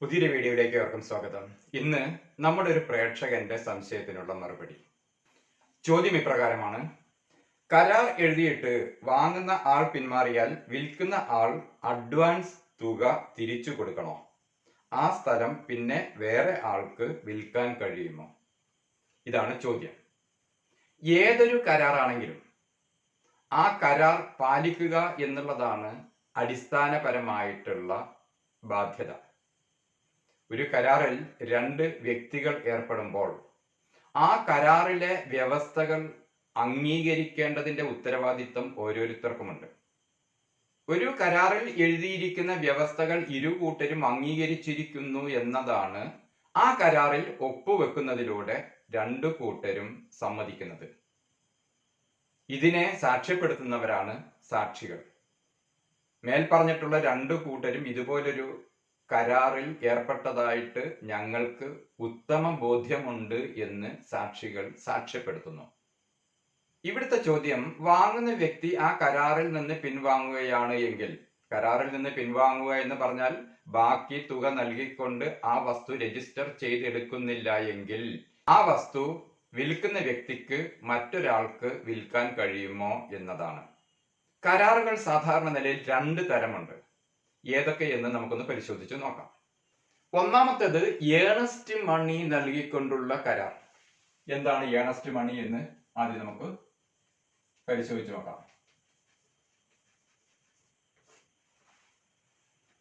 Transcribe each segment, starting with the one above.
പുതിയൊരു വീഡിയോയിലേക്ക് ഏവർക്കും സ്വാഗതം. ഇന്ന് നമ്മുടെ ഒരു പ്രേക്ഷകന്റെ സംശയത്തിനുള്ള മറുപടി. ചോദ്യം ഇപ്രകാരമാണ്. കരാർ എഴുതിയിട്ട് വാങ്ങുന്ന ആൾ പിന്മാറിയാൽ വിൽക്കുന്ന ആൾ അഡ്വാൻസ് തുക തിരിച്ചു കൊടുക്കണോ? ആ സ്ഥലം പിന്നെ വേറെ ആൾക്ക് വിൽക്കാൻ കഴിയുമോ? ഇതാണ് ചോദ്യം. ഏതൊരു കരാറാണെങ്കിലും ആ കരാർ പാലിക്കുക എന്നുള്ളതാണ് അടിസ്ഥാനപരമായിട്ടുള്ള ബാധ്യത. ഒരു കരാറിൽ രണ്ട് വ്യക്തികൾ ഏർപ്പെടുമ്പോൾ ആ കരാറിലെ വ്യവസ്ഥകൾ അംഗീകരിക്കേണ്ടതിന്റെ ഉത്തരവാദിത്വം ഓരോരുത്തർക്കുമുണ്ട്. ഒരു കരാറിൽ എഴുതിയിരിക്കുന്ന വ്യവസ്ഥകൾ ഇരു കൂട്ടരും അംഗീകരിച്ചിരിക്കുന്നു എന്നതാണ് ആ കരാറിൽ ഒപ്പുവെക്കുന്നതിലൂടെ രണ്ടു കൂട്ടരും സമ്മതിക്കുന്നത്. ഇതിനെ സാക്ഷ്യപ്പെടുത്തുന്നവരാണ് സാക്ഷികൾ. മേൽ പറഞ്ഞിട്ടുള്ള രണ്ടു കൂട്ടരും ഇതുപോലൊരു കരാറിൽ ഏർപ്പെട്ടതായിട്ട് ഞങ്ങൾക്ക് ഉത്തമ ബോധ്യമുണ്ട് എന്ന് സാക്ഷികൾ സാക്ഷ്യപ്പെടുത്തുന്നു. ഇവിടുത്തെ ചോദ്യം വാങ്ങുന്ന വ്യക്തി ആ കരാറിൽ നിന്ന് പിൻവാങ്ങുകയാണ് എങ്കിൽ കരാറിൽ നിന്ന് പിൻവാങ്ങുക എന്ന് പറഞ്ഞാൽ ബാക്കി തുക നൽകിക്കൊണ്ട് ആ വസ്തു രജിസ്റ്റർ ചെയ്തെടുക്കുന്നില്ല എങ്കിൽ ആ വസ്തു വിൽക്കുന്ന വ്യക്തിക്ക് മറ്റൊരാൾക്ക് വിൽക്കാൻ കഴിയുമോ എന്നതാണ്. കരാറുകൾ സാധാരണ നിലയിൽ രണ്ട് തരമുണ്ട്. ഏതൊക്കെ എന്ന് നമുക്കൊന്ന് പരിശോധിച്ച് നോക്കാം. ഒന്നാമത്തേത് ഏണസ്റ്റ് മണി നൽകിക്കൊണ്ടുള്ള കരാർ. എന്താണ് ഏണസ്റ്റ് മണി എന്ന് ആദ്യം നമുക്ക് പരിശോധിച്ച് നോക്കാം.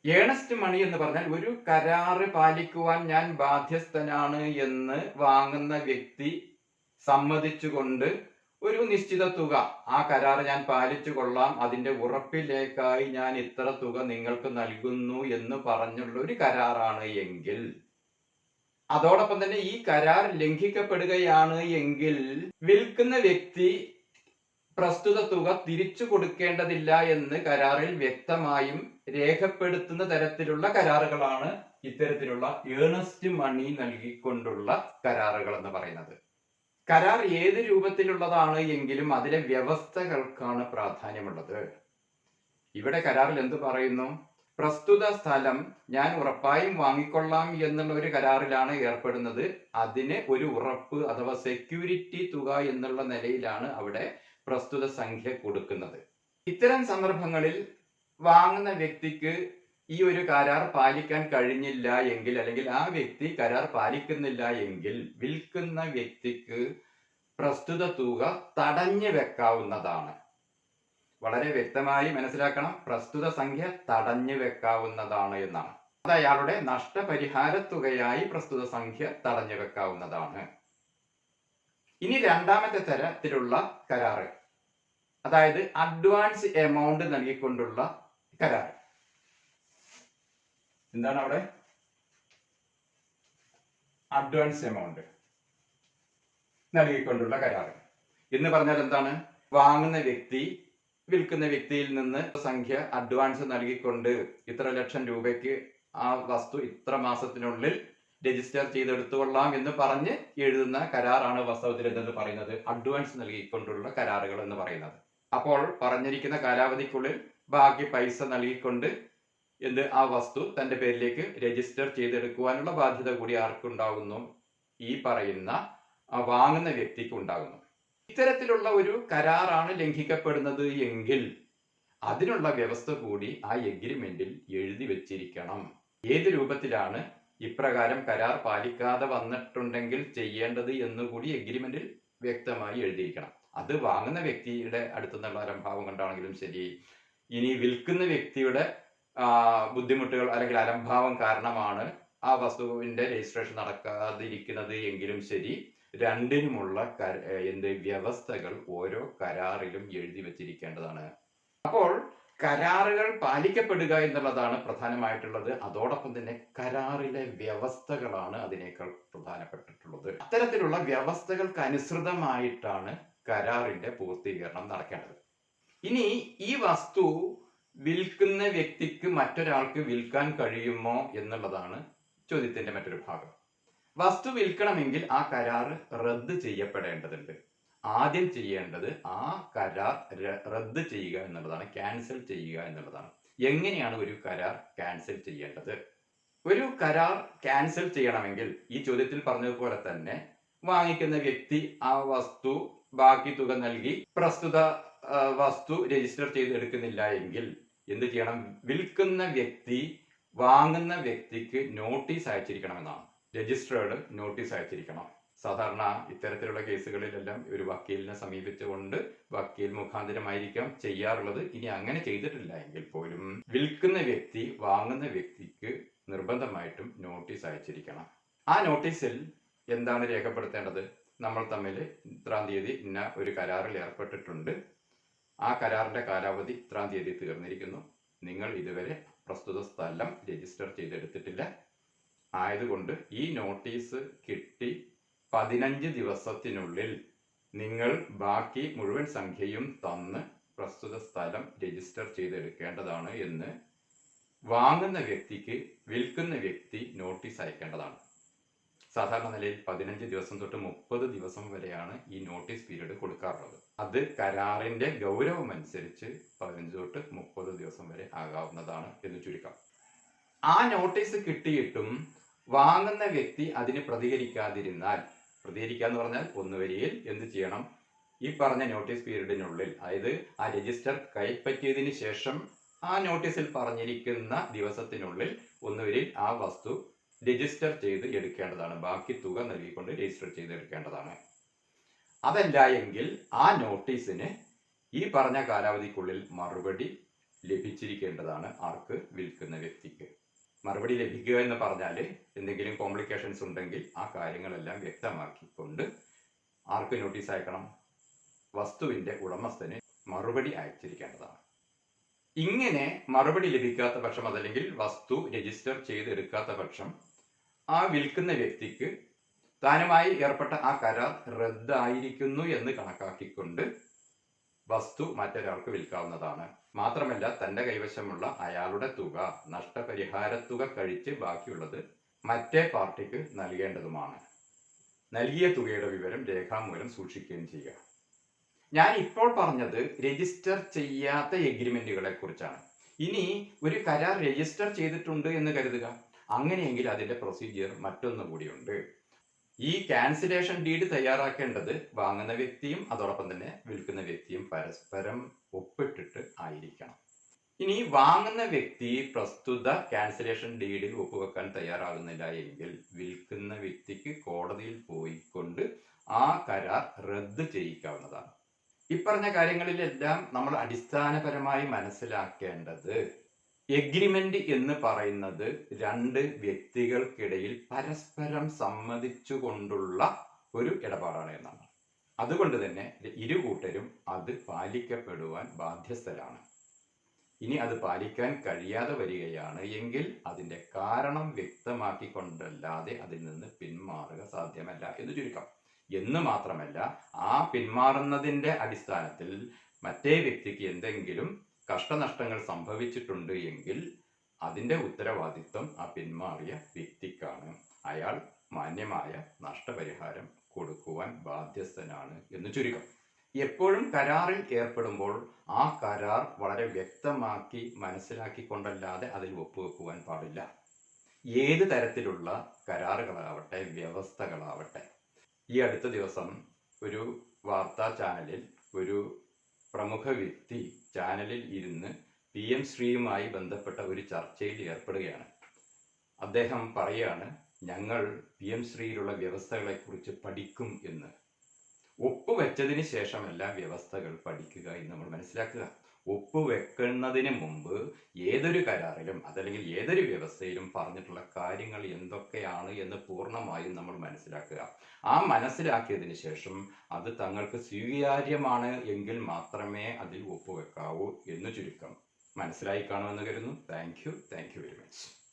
ഏണസ്റ്റ് മണി എന്ന് പറഞ്ഞാൽ ഒരു കരാറ് പാലിക്കുവാൻ ഞാൻ ബാധ്യസ്ഥനാണ് എന്ന് വാങ്ങുന്ന വ്യക്തി സമ്മതിച്ചുകൊണ്ട് ഒരു നിശ്ചിത തുക. ആ കരാർ ഞാൻ പാലിച്ചു കൊള്ളാം. അതിന്റെ ഉറപ്പിലേക്കായി ഞാൻ ഇത്ര തുക നിങ്ങൾക്ക് നൽകുന്നു എന്ന് പറഞ്ഞുള്ള ഒരു കരാറാണ് എങ്കിൽ. അതോടൊപ്പം തന്നെ ഈ കരാർ ലംഘിക്കപ്പെടുകയാണ് എങ്കിൽ വിൽക്കുന്ന വ്യക്തി പ്രസ്തുത തുക തിരിച്ചു കൊടുക്കേണ്ടതില്ല എന്ന് കരാറിൽ വ്യക്തമായും രേഖപ്പെടുത്തുന്ന തരത്തിലുള്ള കരാറുകളാണ് ഇത്തരത്തിലുള്ള ഏണസ്റ്റ് മണി നൽകിക്കൊണ്ടുള്ള കരാറുകൾ എന്ന് പറയുന്നത്. കരാർ ഏത് രൂപത്തിലുള്ളതാണ് എങ്കിലും അതിലെ വ്യവസ്ഥകൾക്കാണ് പ്രാധാന്യമുള്ളത്. ഇവിടെ കരാറിൽ എന്ത് പറയുന്നു? പ്രസ്തുത സ്ഥലം ഞാൻ ഉറപ്പായും വാങ്ങിക്കൊള്ളാം എന്നുള്ള ഒരു കരാറിലാണ് ഏർപ്പെടുന്നത്. അതിന് ഒരു ഉറപ്പ് അഥവാ സെക്യൂരിറ്റി തുക എന്നുള്ള നിലയിലാണ് അവിടെ പ്രസ്തുത സംഖ്യ കൊടുക്കുന്നത്. ഇത്തരം സന്ദർഭങ്ങളിൽ വാങ്ങുന്ന വ്യക്തിക്ക് ഈ ഒരു കരാർ പാലിക്കാൻ കഴിഞ്ഞില്ല എങ്കിൽ അല്ലെങ്കിൽ ആ വ്യക്തി കരാർ പാലിക്കുന്നില്ല എങ്കിൽ വിൽക്കുന്ന വ്യക്തിക്ക് പ്രസ്തുത തുക തടഞ്ഞു വെക്കാവുന്നതാണ്. വളരെ വ്യക്തമായി മനസ്സിലാക്കണം. പ്രസ്തുത സംഖ്യ തടഞ്ഞു വെക്കാവുന്നതാണ് എന്നാണ്. അത് അയാളുടെ നഷ്ടപരിഹാര തുകയായി പ്രസ്തുത സംഖ്യ തടഞ്ഞു വെക്കാവുന്നതാണ്. ഇനി രണ്ടാമത്തെ തരത്തിലുള്ള കരാറ്. അതായത് അഡ്വാൻസ് എമൗണ്ട് നൽകിക്കൊണ്ടുള്ള കരാർ എന്താണ് അവിടെ? അഡ്വാൻസ് എമൗണ്ട് നൽകിക്കൊണ്ടുള്ള കരാർ എന്ന് പറഞ്ഞാൽ എന്താണ്? വാങ്ങുന്ന വ്യക്തി വിൽക്കുന്ന വ്യക്തിയിൽ നിന്ന് സംഖ്യ അഡ്വാൻസ് നൽകിക്കൊണ്ട് ഇത്ര ലക്ഷം രൂപയ്ക്ക് ആ വസ്തു ഇത്ര മാസത്തിനുള്ളിൽ രജിസ്റ്റർ ചെയ്തെടുത്തുകൊള്ളാം എന്ന് പറഞ്ഞ് എഴുതുന്ന കരാറാണ് വാസ്തവത്തിൽ എന്തെന്ന് പറയുന്നത്? അഡ്വാൻസ് നൽകിക്കൊണ്ടുള്ള കരാറുകൾ എന്ന് പറയുന്നത്. അപ്പോൾ പറഞ്ഞിരിക്കുന്ന കാലാവധിക്കുള്ളിൽ ബാക്കി പൈസ നൽകിക്കൊണ്ട് എന്ത് ആ വസ്തു തന്റെ പേരിലേക്ക് രജിസ്റ്റർ ചെയ്തെടുക്കുവാനുള്ള ബാധ്യത കൂടി ആർക്കുണ്ടാകുന്നു? ഈ പറയുന്ന വാങ്ങുന്ന വ്യക്തിക്ക് ഉണ്ടാകുന്നു ഇത്തരത്തിലുള്ള ഒരു കരാറാണ് ലംഘിക്കപ്പെടുന്നത് എങ്കിൽ അതിനുള്ള വ്യവസ്ഥ കൂടി ആ എഗ്രിമെന്റിൽ എഴുതി വെച്ചിരിക്കണം. ഏത് രൂപത്തിലാണ് ഇപ്രകാരം കരാർ പാലിക്കാതെ വന്നിട്ടുണ്ടെങ്കിൽ ചെയ്യേണ്ടത് എന്നുകൂടി എഗ്രിമെന്റിൽ വ്യക്തമായി എഴുതിയിരിക്കണം. അത് വാങ്ങുന്ന വ്യക്തിയുടെ അടുത്തുനിന്നുള്ള അലംഭാവം കൊണ്ടാണെങ്കിലും ശരി. ഇനി വിൽക്കുന്ന വ്യക്തിയുടെ ബുദ്ധിമുട്ടുകൾ അല്ലെങ്കിൽ അലംഭാവം കാരണമാണ് ആ വസ്തുവിന്റെ രജിസ്ട്രേഷൻ നടക്കാതിരിക്കുന്നത് എങ്കിലും ശരി. രണ്ടിനുമുള്ള എന്ത് വ്യവസ്ഥകൾ ഓരോ കരാറിലും എഴുതി വച്ചിരിക്കേണ്ടതാണ്. അപ്പോൾ കരാറുകൾ പാലിക്കപ്പെടുക എന്നുള്ളതാണ് പ്രധാനമായിട്ടുള്ളത്. അതോടൊപ്പം തന്നെ കരാറിലെ വ്യവസ്ഥകളാണ് അതിനേക്കാൾ പ്രധാനപ്പെട്ടിട്ടുള്ളത്. അത്തരത്തിലുള്ള വ്യവസ്ഥകൾക്ക് അനുസൃതമായിട്ടാണ് കരാറിന്റെ പൂർത്തീകരണം നടക്കേണ്ടത്. ഇനി ഈ വസ്തു വിൽക്കുന്ന വ്യക്തിക്ക് മറ്റൊരാൾക്ക് വിൽക്കാൻ കഴിയുമോ എന്നുള്ളതാണ് ചോദ്യത്തിന്റെ മറ്റൊരു ഭാഗം. വസ്തു വിൽക്കണമെങ്കിൽ ആ കരാർ റദ്ദ് ചെയ്യപ്പെടേണ്ടതുണ്ട്. ആദ്യം ചെയ്യേണ്ടത് ആ കരാർ റദ്ദ് ചെയ്യുക എന്നുള്ളതാണ് ക്യാൻസൽ ചെയ്യുക എന്നുള്ളതാണ്. എങ്ങനെയാണ് ഒരു കരാർ ക്യാൻസൽ ചെയ്യേണ്ടത്? ഒരു കരാർ ക്യാൻസൽ ചെയ്യണമെങ്കിൽ ഈ ചോദ്യത്തിൽ പറഞ്ഞതുപോലെ തന്നെ വാങ്ങിക്കുന്ന വ്യക്തി ആ വസ്തു ബാക്കി തുക നൽകി പ്രസ്തുത വസ്തു രജിസ്റ്റർ ചെയ്തെടുക്കുന്നില്ല എങ്കിൽ എന്ത് ചെയ്യണം? വിൽക്കുന്ന വ്യക്തി വാങ്ങുന്ന വ്യക്തിക്ക് നോട്ടീസ് അയച്ചിരിക്കണം എന്നാണ് രജിസ്റ്റേർഡ് നോട്ടീസ് അയച്ചിരിക്കണം. സാധാരണ ഇത്തരത്തിലുള്ള കേസുകളിലെല്ലാം ഒരു വക്കീലിനെ സമീപിച്ചുകൊണ്ട് വക്കീൽ മുഖാന്തരമായിരിക്കാം ചെയ്യാറുള്ളത്. ഇനി അങ്ങനെ ചെയ്തിട്ടില്ല എങ്കിൽ പോലും വിൽക്കുന്ന വ്യക്തി വാങ്ങുന്ന വ്യക്തിക്ക് നിർബന്ധമായിട്ടും നോട്ടീസ് അയച്ചിരിക്കണം. ആ നോട്ടീസിൽ എന്താണ് രേഖപ്പെടുത്തേണ്ടത്? നമ്മൾ തമ്മിൽ ഇത്രാം തീയതി ഇന്ന ഒരു കരാറിൽ ഏർപ്പെട്ടിട്ടുണ്ട്. ആ കരാറിന്റെ കാലാവധി ഇത്രാം തീയതി തീർന്നിരിക്കുന്നു. നിങ്ങൾ ഇതുവരെ പ്രസ്തുത സ്ഥലം രജിസ്റ്റർ ചെയ്തെടുത്തിട്ടില്ല. ആയതുകൊണ്ട് ഈ നോട്ടീസ് കിട്ടി പതിനഞ്ച് ദിവസത്തിനുള്ളിൽ നിങ്ങൾ ബാക്കി മുഴുവൻ സംഖ്യയും തന്ന് പ്രസ്തുത സ്ഥലം രജിസ്റ്റർ ചെയ്തെടുക്കേണ്ടതാണ് എന്ന് വാങ്ങുന്ന വ്യക്തിക്ക് വിൽക്കുന്ന വ്യക്തി നോട്ടീസ് അയക്കേണ്ടതാണ്. സാധാരണ നിലയിൽ പതിനഞ്ച് ദിവസം തൊട്ട് മുപ്പത് ദിവസം വരെയാണ് ഈ നോട്ടീസ് പീരീഡ് കൊടുക്കാറുള്ളത്. അത് കരാറിന്റെ ഗൗരവം അനുസരിച്ച് പതിനഞ്ച് തൊട്ട് മുപ്പത് ദിവസം വരെ ആകാവുന്നതാണ് എന്ന് ചുരുക്കം. ആ നോട്ടീസ് കിട്ടിയിട്ടും വാങ്ങുന്ന വ്യക്തി അതിന് പ്രതികരിക്കാതിരുന്നാൽ പ്രതികരിക്കുക എന്ന് പറഞ്ഞാൽ ഒന്നുവരിയിൽ എന്ത് ചെയ്യണം? ഈ പറഞ്ഞ നോട്ടീസ് പീരീഡിനുള്ളിൽ അതായത് ആ രജിസ്റ്റർ കൈപ്പറ്റിയതിന് ശേഷം ആ നോട്ടീസിൽ പറഞ്ഞിരിക്കുന്ന ദിവസത്തിനുള്ളിൽ ഒന്നുവരിൽ ആ വസ്തു രജിസ്റ്റർ ചെയ്ത് എടുക്കേണ്ടതാണ്. ബാക്കി തുക നൽകിക്കൊണ്ട് രജിസ്റ്റർ ചെയ്ത് എടുക്കേണ്ടതാണ്. അതല്ല എങ്കിൽ ആ നോട്ടീസിന് ഈ പറഞ്ഞ കാലാവധിക്കുള്ളിൽ മറുപടി ലഭിച്ചിരിക്കേണ്ടതാണ് ആർക്ക്? വിൽക്കുന്ന വ്യക്തിക്ക്. മറുപടി ലഭിക്കുക എന്ന് പറഞ്ഞാൽ എന്തെങ്കിലും കോംപ്ലിക്കേഷൻസ് ഉണ്ടെങ്കിൽ ആ കാര്യങ്ങളെല്ലാം വ്യക്തമാക്കിക്കൊണ്ട് ആർക്ക് നോട്ടീസ് അയക്കണം? വസ്തുവിന്റെ ഉടമസ്ഥന് മറുപടി അയച്ചിരിക്കേണ്ടതാണ്. ഇങ്ങനെ മറുപടി ലഭിക്കാത്ത പക്ഷം അതല്ലെങ്കിൽ വസ്തു രജിസ്റ്റർ ചെയ്തെടുക്കാത്ത പക്ഷം ആ വിൽക്കുന്ന വ്യക്തിക്ക് താനുമായി ഏർപ്പെട്ട ആ കരാർ റദ്ദായിരിക്കുന്നു എന്ന് കണക്കാക്കിക്കൊണ്ട് വസ്തു മറ്റൊരാൾക്ക് വിൽക്കാവുന്നതാണ്. മാത്രമല്ല തന്റെ കൈവശമുള്ള അയാളുടെ തുക നഷ്ടപരിഹാര തുക കഴിച്ച് ബാക്കിയുള്ളത് മറ്റേ പാർട്ടിക്ക് നൽകേണ്ടതുമാണ്. നൽകിയ തുകയുടെ വിവരം രേഖാമൂലം സൂക്ഷിക്കുകയും ചെയ്യുക. ഞാൻ ഇപ്പോൾ പറഞ്ഞത് രജിസ്റ്റർ ചെയ്യാത്ത എഗ്രിമെന്റുകളെ കുറിച്ചാണ്. ഇനി ഒരു കരാർ രജിസ്റ്റർ ചെയ്തിട്ടുണ്ട് എന്ന് കരുതുക. അങ്ങനെയെങ്കിൽ അതിന്റെ പ്രൊസീജിയർ മറ്റൊന്നു കൂടിയുണ്ട് ഈ ക്യാൻസലേഷൻ ഡീഡ് തയ്യാറാക്കേണ്ടത് വാങ്ങുന്ന വ്യക്തിയും അതോടൊപ്പം തന്നെ വിൽക്കുന്ന വ്യക്തിയും പരസ്പരം ഒപ്പിട്ടിട്ട് ആയിരിക്കണം. ഇനി വാങ്ങുന്ന വ്യക്തി പ്രസ്തുത ക്യാൻസലേഷൻ ഡീഡിൽ ഒപ്പുവെക്കാൻ തയ്യാറാകുന്നില്ല എങ്കിൽ വിൽക്കുന്ന വ്യക്തിക്ക് കോടതിയിൽ പോയിക്കൊണ്ട് ആ കരാർ റദ്ദ് ചെയ്യിക്കാവുന്നതാണ്. ഇപ്പറഞ്ഞ കാര്യങ്ങളിലെല്ലാം നമ്മൾ അടിസ്ഥാനപരമായി മനസ്സിലാക്കേണ്ടത് എഗ്രിമെന്റ് എന്ന് പറയുന്നത് രണ്ട് വ്യക്തികൾക്കിടയിൽ പരസ്പരം സമ്മതിച്ചു കൊണ്ടുള്ള ഒരു ഇടപാടാണ് എന്നാണ്. അതുകൊണ്ട് തന്നെ ഇരു കൂട്ടരും അത് പാലിക്കപ്പെടുവാൻ ബാധ്യസ്ഥരാണ്. ഇനി അത് പാലിക്കാൻ കഴിയാതെ വരികയാണ് എങ്കിൽ അതിന്റെ കാരണം വ്യക്തമാക്കിക്കൊണ്ടല്ലാതെ അതിൽ നിന്ന് പിന്മാറുക സാധ്യമല്ല എന്ന് ചുരുക്കം. എന്ന് മാത്രമല്ല ആ പിന്മാറുന്നതിന്റെ അടിസ്ഥാനത്തിൽ മറ്റേ വ്യക്തിക്ക് എന്തെങ്കിലും കഷ്ടനഷ്ടങ്ങൾ സംഭവിച്ചിട്ടുണ്ട് എങ്കിൽ അതിന്റെ ഉത്തരവാദിത്വം ആ പിന്മാറിയ വ്യക്തിക്കാണ്. അയാൾ മാന്യമായ നഷ്ടപരിഹാരം കൊടുക്കുവാൻ ബാധ്യസ്ഥനാണ് എന്ന് ചുരുക്കം. എപ്പോഴും കരാറിൽ ഏർപ്പെടുമ്പോൾ ആ കരാർ വളരെ വ്യക്തമാക്കി മനസ്സിലാക്കിക്കൊണ്ടല്ലാതെ അതിൽ ഒപ്പുവെക്കുവാൻ പാടില്ല. ഏത് തരത്തിലുള്ള കരാറുകളാവട്ടെ വ്യവസ്ഥകളാവട്ടെ. ഈ അടുത്ത ദിവസം ഒരു വാർത്താ ചാനലിൽ ഒരു പ്രമുഖ വ്യക്തി ചാനലിൽ ഇരുന്ന് പി എം ശ്രീയുമായി ബന്ധപ്പെട്ട ഒരു ചർച്ചയിൽ ഏർപ്പെടുകയാണ്. അദ്ദേഹം പറയാണ് ഞങ്ങൾ പി എം ശ്രീയിലുള്ള വ്യവസ്ഥകളെക്കുറിച്ച് പഠിക്കും എന്ന്. ഒപ്പുവെച്ചതിന് ശേഷമല്ല വ്യവസ്ഥകൾ പഠിക്കുക എന്ന് നമ്മൾ മനസ്സിലാക്കുക. ഒപ്പുവെക്കുന്നതിന് മുമ്പ് ഏതൊരു കരാറിലും അതല്ലെങ്കിൽ ഏതൊരു വ്യവസ്ഥയിലും പറഞ്ഞിട്ടുള്ള കാര്യങ്ങൾ എന്തൊക്കെയാണ് എന്ന് പൂർണമായും നമ്മൾ മനസ്സിലാക്കുക. ആ മനസ്സിലാക്കിയതിന് ശേഷം അത് തങ്ങൾക്ക് സ്വീകാര്യമാണ് എങ്കിൽ മാത്രമേ അതിൽ ഒപ്പുവെക്കാവൂ എന്ന് ചുരുക്കം മനസ്സിലായി കാണുമെന്ന് കരുതുന്നു. Thank you thank you very much